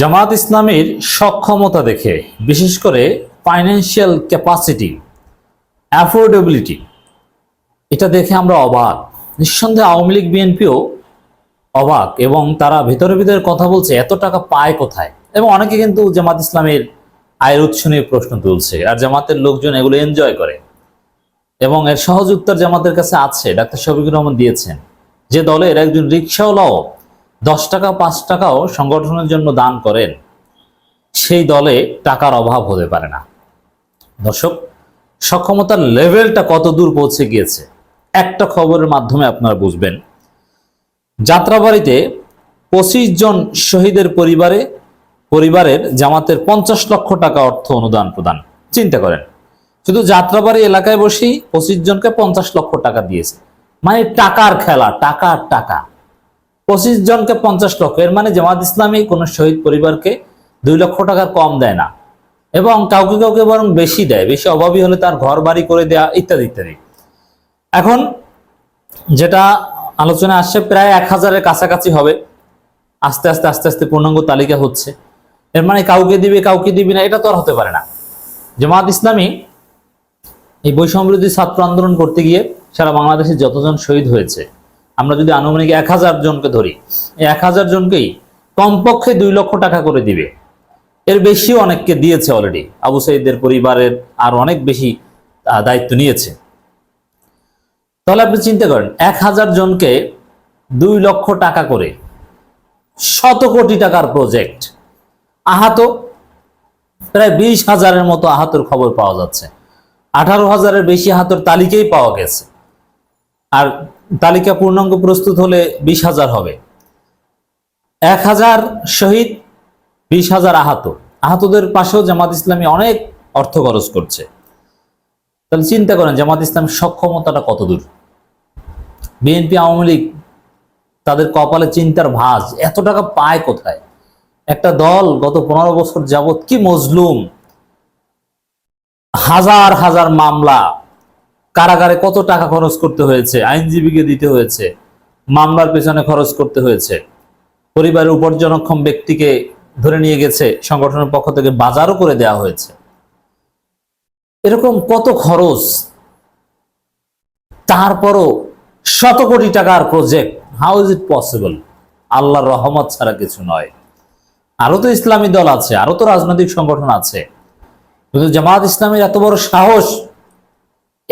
জামাত ইসলামের সক্ষমতা দেখে, বিশেষ করে ফাইন্যান্সিয়াল ক্যাপাসিটি অ্যাফোর্ডেবিলিটি এটা দেখে আমরা অবাক। নিঃসন্দেহে আওয়ামী লীগ, বিএনপিও অবাক এবং তারা ভিতরে ভিতরে কথা বলছে, এত টাকা পায় কোথায়? এবং অনেকে কিন্তু জামাত ইসলামের আয়ের উৎস নিয়ে প্রশ্ন তুলছে, আর জামাতের লোকজন এগুলো এনজয় করে। এবং এর সহজ উত্তর জামাতের কাছে আছে, ডাক্তার শফিকুর রহমান দিয়েছেন, যে দলের একজন রিক্সাওয়ালাও দশ টাকা, পাঁচ টাকাও সংগঠনের জন্য দান করেন, সেই দলে টাকার অভাব হতে পারে না। দর্শক, সক্ষমতার লেভেলটা কত দূর পৌঁছে গিয়েছে, একটা খবরের মাধ্যমে আপনারা বুঝবেন। যাত্রাবাড়িতে পঁচিশ জন শহীদের পরিবারে, পরিবারের জামাতের পঞ্চাশ লক্ষ টাকা অর্থ অনুদান প্রদান। চিন্তা করেন, শুধু যাত্রাবাড়ি এলাকায় বসেই পঁচিশ জনকে পঞ্চাশ লক্ষ টাকা দিয়েছে। মানে টাকার খেলা, টাকার টাকা। পঁচিশ জনকে পঞ্চাশ লক্ষ। এর মানে জামাত ইসলামী কোনো শহীদ পরিবারকে দুই লক্ষ টাকার কম দেয় না এবং কাউকে কাউকে বরং বেশি দেয়। বেশি অভাবী হলে তার ঘর বাড়ি করে দেয়া ইত্যাদি ইত্যাদি। এখন যেটা আলোচনা আসছে, প্রায় এক হাজারের কাছাকাছি হবে। আস্তে আস্তে আস্তে আস্তে পূর্ণাঙ্গ তালিকা হচ্ছে। এর মানে কাউকে দিবে, কাউকে দিবি না, এটা তো আর হতে পারে না। জামাত ইসলামী এই বৈষম্যবিরোধী ছাত্র আন্দোলন করতে গিয়ে সারা বাংলাদেশে যতজন শহীদ হয়েছে আমরা যদি আনুমানিক এক হাজার জনকে ধরি এক হাজার জনকেই কমপক্ষে দুই লক্ষ টাকা করে দিবে। এর বেশিও অনেককে দিয়েছে অলরেডি আবু সাইদের পরিবারের আর অনেক বেশি দায়িত্ব নিয়েছে। তাহলে আপনি চিন্তা করেন, এক হাজার জনকে দুই লক্ষ টাকা করে শত কোটি টাকার প্রজেক্ট আহত, প্রায় বিশ হাজারের মতো আহতর খবর পাওয়া যাচ্ছে। আঠারো হাজারের বেশি আহতর তালিকাই পাওয়া গেছে। আর তালিকা পূর্ণাঙ্গ প্রস্তুত হলে বিশ হাজার হবে। এক হাজার শহীদ, বিশ হাজার আহত। আহতদের পাশেও জামাত ইসলামী অনেক অর্থ খরচ করছে। তাহলে চিন্তা করেন, জামাত ইসলাম সক্ষমতাটা কতদূর? বিএনপি, আওয়ামী লীগ, তাদের কপালে চিন্তার ভাঁজ, এত টাকা পায় কোথায়? একটা দল গত পনেরো বছর যাবত কি মজলুম? হাজার হাজার মামলা কারাগারে কত টাকা খরচ করতে হয়েছে? আইনজীবীকে দিতে হয়েছে। মামলার পেছনে খরচ করতে হয়েছে। পরিবারের উপার্জনক্ষম ব্যক্তিকে ধরে নিয়ে গেছে, সংগঠনের পক্ষ থেকে বাজারও করে দেওয়া হয়েছে। এরকম কত খরচ? তারপরও শত কোটি টাকার project how is it possible আল্লাহর রহমত ছাড়া কিছু নয়। আরও তো ইসলামী দল আছে, আরও তো রাজনৈতিক সংগঠন আছে। কিন্তু জামাত ইসলামের এত বড় সাহস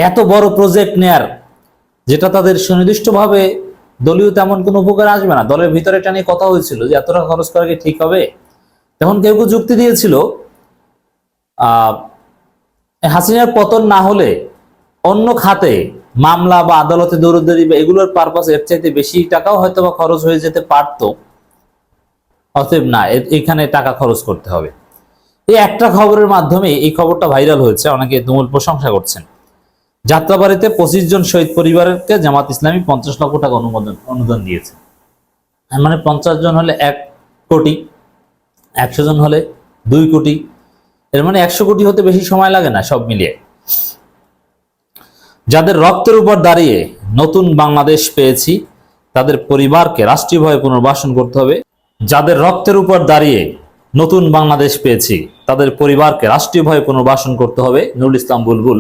এত বড় প্রজেক্ট নেয়ার, যেটা তাদের সুনির্দিষ্টভাবে দলীয় তেমন কোনো উপকার আসবে না। দলের ভিতরে এটা নিয়ে কথা হয়েছিল যে এতটা খরচ করা কি ঠিক হবে? তখন কেউ কেউ যুক্তি দিয়েছিল হাসিনার পতন না হলে অন্য খাতে মামলা বা আদালতে দৌড়দৌড়ি বা এগুলোর পারপাস এর চাইতে বেশি টাকাও হয়তো বা খরচ হয়ে যেতে পারতো। অতএব না এখানে টাকা খরচ করতে হবে। এই একটা খবরের মাধ্যমে এই খবরটা ভাইরাল হয়েছে, অনেকে তুমুল প্রশংসা করছেন। যাত্রাবাড়িতে পঁচিশ জন শহীদ পরিবারকে জামাত ইসলামী পঞ্চাশ লক্ষ টাকা অনুমোদন, অনুদান দিয়েছে। মানে পঞ্চাশ জন হলে এক কোটি, একশো জন হলে দুই কোটি, এর মানে একশো কোটি হতে বেশি সময় লাগে না সব মিলিয়ে। যাদের রক্তের উপর দাঁড়িয়ে নতুন বাংলাদেশ পেয়েছি, তাদের পরিবারকে রাষ্ট্রীয়ভাবে পুনর্বাসন করতে হবে। যাদের রক্তের উপর দাঁড়িয়ে নতুন বাংলাদেশ পেয়েছি, তাদের পরিবারকে রাষ্ট্রীয়ভাবে পুনর্বাসন করতে হবে। নুরুল ইসলাম বুলবুল।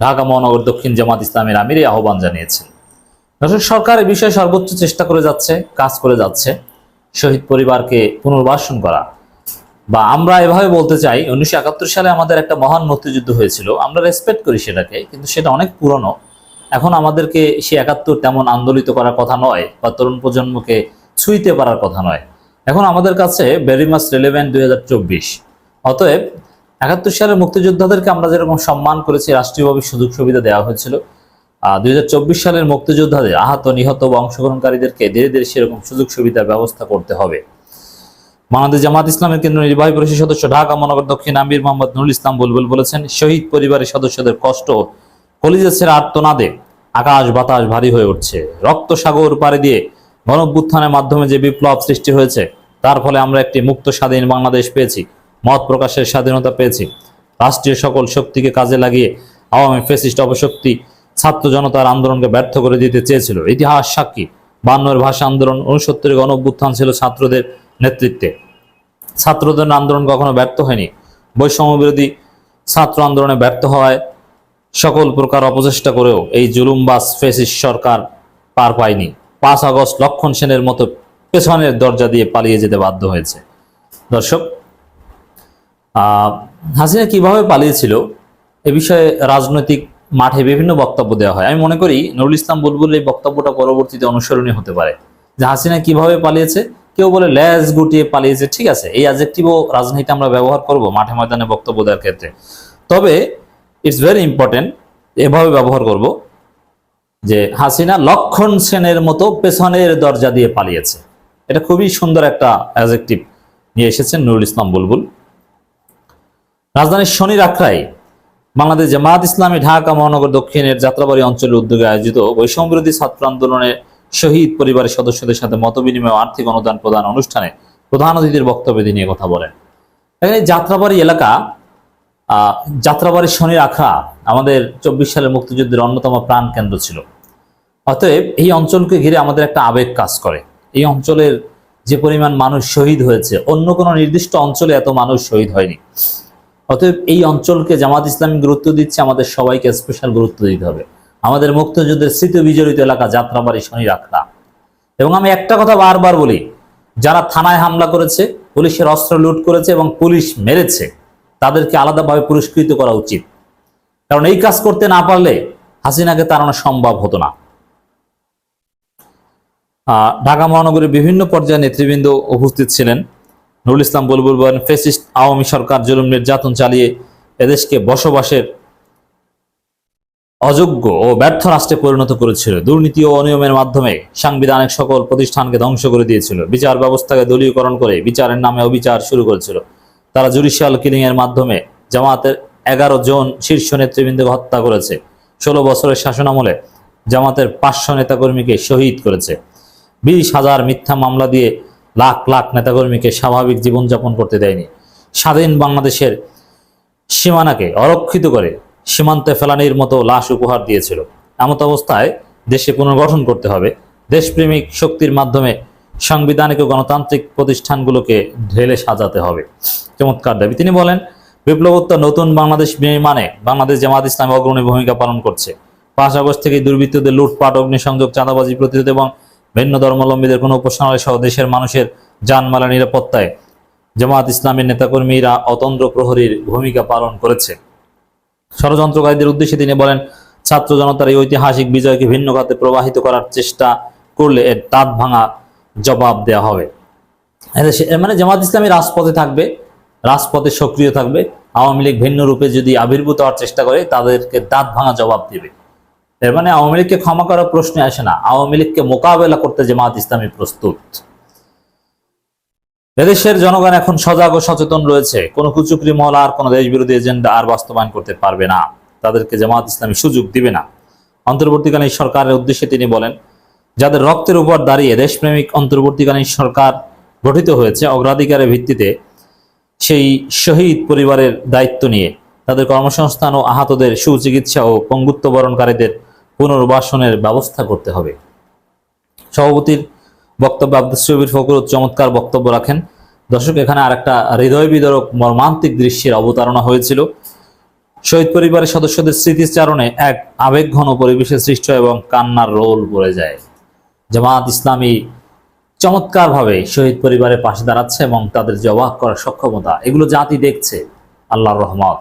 ঢাকা মহানগর দক্ষিণ জামাত ইসলামের আমির আহ্বান জানিয়েছেন। দর্শক, সরকার এই বিষয়ে সর্বোচ্চ চেষ্টা করে যাচ্ছে, কাজ করে যাচ্ছে। শহীদ পরিবারকে পুনর্বাসন করা। বা আমরা এভাবে বলতে চাই, উনিশশো একাত্তর সালে আমাদের একটা মহান মুক্তিযুদ্ধ হয়েছিল। আমরা রেসপেক্ট করি সেটাকে, কিন্তু সেটা অনেক পুরনো। এখন আমাদেরকে সে একাত্তর তেমন আন্দোলিত করার কথা নয়, বা তরুণ প্রজন্মকে ছুঁইতে পারার কথা নয়। এখন আমাদের কাছে ভেরি মাস রেলেভেন্ট দুই হাজার চব্বিশ। অতএব একাত্তর সালের মুক্তিযোদ্ধাদেরকে আমরা যেরকম সম্মান করেছি, রাষ্ট্রীয়ভাবে সুযোগ সুবিধা দেওয়া হয়েছিল। দুই হাজার চব্বিশ সালের মুক্তিযোদ্ধাদের আহত, নিহত বা অংশগ্রহণকারীদেরকে ধীরে ধীরে সেরকম সুযোগ সুবিধার ব্যবস্থা করতে হবে। বাংলাদেশ জামাত ইসলামের কেন্দ্র নির্বাহী পরিষদ সদস্য ঢাকা, মহানগর দক্ষিণ আমির মোহাম্মদ নুরুল ইসলাম বুলবুল বলেছেন, শহীদ পরিবারের সদস্যদের কষ্ট কলিজা ছেড়ে আত্মনাদে আকাশ বাতাস ভারী হয়ে উঠছে। রক্ত সাগর পাড়ি দিয়ে গণভ্যুত্থানের মাধ্যমে যে বিপ্লব সৃষ্টি হয়েছে, তার ফলে আমরা একটি মুক্ত স্বাধীন বাংলাদেশ পেয়েছি। মত প্রকাশের স্বাধীনতা পেয়েছি। রাষ্ট্রীয় সকল শক্তিকে কাজে লাগিয়ে আওয়ামী ফেসিস্ট অপশক্তি ছাত্র জনতার আন্দোলনকে ব্যর্থ করে দিতে চেয়েছিল। ইতিহাস সাক্ষী। বান্নর ভাষা আন্দোলন উনসত্তরের গণঅভ্যুত্থান ছিল ছাত্রদের নেতৃত্বে। ছাত্রদের আন্দোলন কখনো ব্যর্থ হয়নি। বৈষম্য বিরোধী ছাত্র আন্দোলনে ব্যর্থ হওয়ায় সকল প্রকার অপচেষ্টা করেও এই জুলুমবাস ফেসিস সরকার পার পায়নি। পাঁচ আগস্ট লক্ষণ সেনের মতো পেছনের দরজা দিয়ে পালিয়ে যেতে বাধ্য হয়েছে। দর্শক হাসিনা কীভাবে পালিয়েছিল এ বিষয়ে রাজনৈতিক মাঠে বিভিন্ন বক্তব্য দেওয়া হয়। আমি মনে করি নুরুল ইসলাম বুলবুল এই বক্তব্যটা পরবর্তীতে অনুসরণীয় হতে পারে। যে হাসিনা কীভাবে পালিয়েছে, কেউ বলে ল্যাজ গুটিয়ে পালিয়েছে, ঠিক আছে, এই অ্যাজেক্টিভও রাজনীতিতে আমরা ব্যবহার করব মাঠে ময়দানে বক্তব্য দেওয়ার ক্ষেত্রে। তবে ইটস ভেরি ইম্পর্টেন্ট এভাবে ব্যবহার করব যে হাসিনা লক্ষণ সেনের মতো পেছনের দরজা দিয়ে পালিয়েছে। এটা খুবই সুন্দর একটা অ্যাজেক্টিভ নিয়ে এসেছেন নুরুল ইসলাম বুলবুল। রাজধানীর শনির আখড়ায় বাংলাদেশ জামায়াত ইসলামী ঢাকা মহানগর দক্ষিণের যাত্রাবাড়ি অঞ্চলের উদ্যোগে আয়োজিত বৈষম্য বিরোধী ছাত্র আন্দোলনে শহীদ পরিবারের সদস্যদের সাথে মতবিনিময় আর্থিক অনুদান প্রদান অনুষ্ঠানে প্রধান অতিথির বক্তব্য নিয়ে কথা বলেন। এখানে যাত্রাবাড়ি এলাকা যাত্রাবাড়ির শনির আখড়া আমাদের চব্বিশ সালের মুক্তিযুদ্ধের অন্যতম প্রাণ কেন্দ্র ছিল। অতএব এই অঞ্চলকে ঘিরে আমাদের একটা আবেগ কাজ করে। এই অঞ্চলের যে পরিমাণ মানুষ শহীদ হয়েছে, অন্য কোনো নির্দিষ্ট অঞ্চলে এত মানুষ শহীদ হয়নি। অতএব এই অঞ্চলকে জামাত ইসলামী গুরুত্ব দিচ্ছে, আমাদের সবাইকে স্পেশাল গুরুত্ব দিতে হবে। আমাদের মুক্তিযুদ্ধের স্মৃতি বিজড়িত এলাকা যাত্রাবাড়ি শনি রাখা এবং আমি একটা কথা বারবার বলি, যারা থানায় হামলা করেছে, পুলিশের অস্ত্র লুট করেছে এবং পুলিশ মেরেছে, তাদেরকে আলাদাভাবে পুরস্কৃত করা উচিত। কারণ এই কাজ করতে না পারলে হাসিনাকে তাড়ানো সম্ভব হতো না। ঢাকা মহানগরের বিভিন্ন পর্যায়ে নেতৃবৃন্দ উপস্থিত ছিলেন। নুরুল ইসলাম বুলবুল বলেন ফেসিস্ট আওয়ামী সরকার জুলুম, নির্যাতন চালিয়ে এদেশকে বসবাসের অযোগ্য ও ব্যর্থ রাষ্ট্রে পরিণত করেছিল। দুর্নীতি ও অনিয়মের মাধ্যমে সাংবিধানিক সকল প্রতিষ্ঠানকে ধ্বংস করে দিয়েছিল। বিচার ব্যবস্থাকে দলীয়করণ করে বিচারের নামে অবিচার শুরু করেছিল। তারা জুডিশিয়াল কিলিং এর মাধ্যমে জামাতের এগারো জন শীর্ষ নেতৃবৃন্দকে হত্যা করেছে। ষোলো বছরের শাসনামলে জামাতের পাঁচশো নেতাকর্মীকে শহীদ করেছে। বিশ হাজার মিথ্যা মামলা দিয়ে লাখ লাখ নেতাকর্মীকে স্বাভাবিক জীবনযাপন করতে দেয়নি। স্বাধীন বাংলাদেশের সীমানাকে অরক্ষিত করে সীমান্তে ফেলানির মতো লাশ উপহার দিয়েছিল। এমত অবস্থায় দেশে পুনর্গঠন করতে হবে। দেশপ্রেমিক শক্তির মাধ্যমে সাংবিধানিক ও গণতান্ত্রিক প্রতিষ্ঠানগুলোকে ঢেলে সাজাতে হবে। চমৎকার দাবি। তিনি বলেন, বিপ্লবোত্তর নতুন বাংলাদেশ নির্মাণে বাংলাদেশ জামাত ইসলাম অগ্রণী ভূমিকা পালন করছে। পাঁচ আগস্ট থেকে দুর্বৃত্তদের লুটপাট, অগ্নিসংযোগ, চাঁদাবাজি, প্রতিরোধ এবং ভিন্ন ধর্মাবলম্বীদের কোনো উপাসনালয় সহ দেশের মানুষের জানমালা নিরাপত্তায় জামাত ইসলামের নেতাকর্মীরা অতন্ত্র প্রহরীর ভূমিকা পালন করেছে। ষড়যন্ত্রকারীদের উদ্দেশ্যে তিনি বলেন, ছাত্র জনতার এই ঐতিহাসিক বিজয়কে ভিন্ন খাতে প্রবাহিত করার চেষ্টা করলে এর দাঁত ভাঙা জবাব দেওয়া হবে। মানে জামাত ইসলামী রাজপথে থাকবে, রাজপথে সক্রিয় থাকবে, আওয়ামী লীগ ভিন্ন রূপে যদি আবির্ভূত হওয়ার চেষ্টা করে, তাদেরকে দাঁত ভাঙা জবাব দিবে। এর মানে আওয়ামী লীগকে ক্ষমা করার প্রশ্নে আসে না। আওয়ামী লীগকে মোকাবেলা করতে জামাত ইসলামী প্রস্তুত। এদেশের জনগণ এখন সজাগ ও সচেতন রয়েছে। কোনো কুচুকরি মহল আর কোনো দেশ বিরোধী এজেন্ডা আর বাস্তবায়ন করতে পারবে না। তাদেরকে জামাত ইসলামী সুযোগ দিবে না। অন্তর্বর্তীকালীন সরকারের উদ্দেশ্যে তিনি বলেন, যাদের রক্তের উপর দাঁড়িয়ে দেশপ্রেমিক অন্তর্বর্তীকালীন সরকার গঠিত হয়েছে, অগ্রাধিকারের ভিত্তিতে সেই শহীদ পরিবারের দায়িত্ব নিয়ে তাদের কর্মসংস্থান ও আহতদের সুচিকিৎসা ও পঙ্গুত্ব বরণকারীদের পুনর্বাসনের ব্যবস্থা করতে হবে। সভাপতির বক্তব্য আব্দুল শবির ফকরুল চমৎকার বক্তব্য রাখেন। দর্শক, এখানে আরেকটা হৃদয় বিদরক মর্মান্তিক দৃশ্যের অবতারণা হয়েছিল। শহীদ পরিবারের সদস্যদের স্মৃতিচারণে এক আবেগঘন পরিবেশের সৃষ্টি এবং কান্নার রোল পড়ে যায়। জামাত ইসলামী চমৎকারভাবে শহীদ পরিবারের পাশে দাঁড়াচ্ছে এবং তাদের অবাক করার সক্ষমতা, এগুলো জাতি দেখছে। আল্লাহর রহমত।